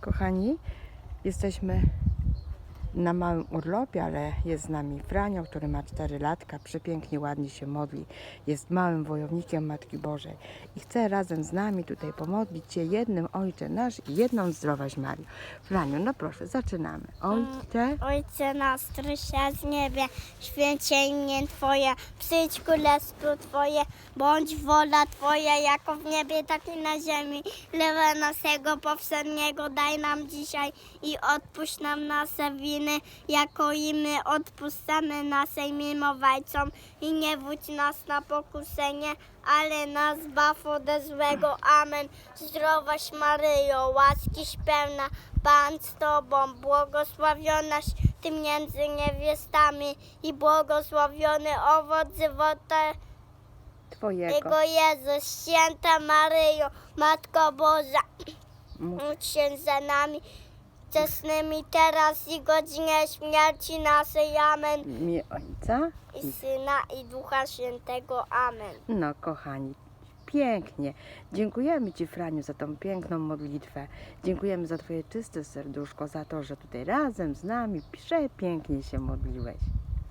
Kochani, jesteśmy na małym urlopie, ale jest z nami Franio, który ma 4 latka, przepięknie, ładnie się modli. Jest małym wojownikiem Matki Bożej i chce razem z nami tutaj pomodlić się jednym Ojcze Nasz i jedną Zdrowaś Mario. Franio, no proszę, zaczynamy. Ojcze, Ojcze nasz, który z niebie, święcie imię Twoje, przyjdź królestwo Twoje, bądź wola Twoja, jako w niebie, tak i na ziemi. Lewe naszego powszedniego daj nam dzisiaj i odpuść nam nasze winy, jako i my odpuszczamy naszym winowajcom i nie wódź nas na pokuszenie, ale nas baw ode złego. Amen. Zdrowaś Maryjo, łaskiś pełna, Pan z Tobą, błogosławionaś Ty między niewiastami i błogosławiony owoc żywota Twojego. Jego Jezus. Święta Maryjo, Matko Boża, módl się za nami, grzesznymi teraz i godzinie śmierci naszej. Amen. W imię Ojca I Syna i Ducha Świętego. Amen. No, kochani, pięknie. Dziękujemy Ci, Franiu, za tą piękną modlitwę. Dziękujemy za Twoje czyste serduszko, za to, że tutaj razem z nami przepięknie się modliłeś.